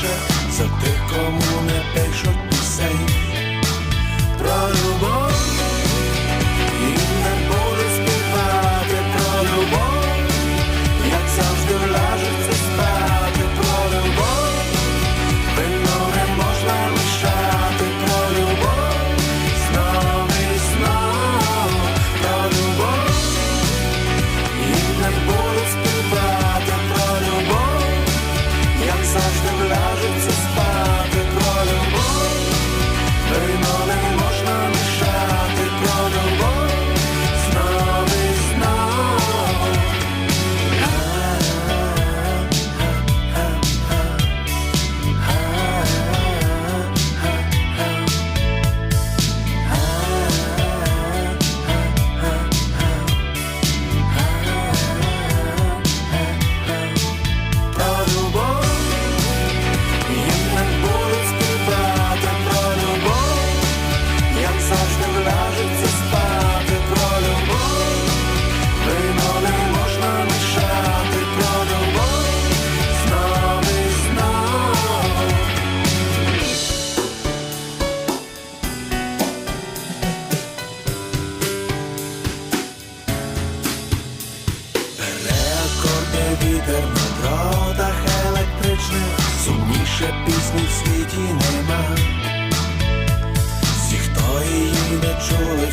більше за те. завжди ляжеться спати про любов. Дротах електричних сумніше пісні в світі нема. Всі, хто її не чули,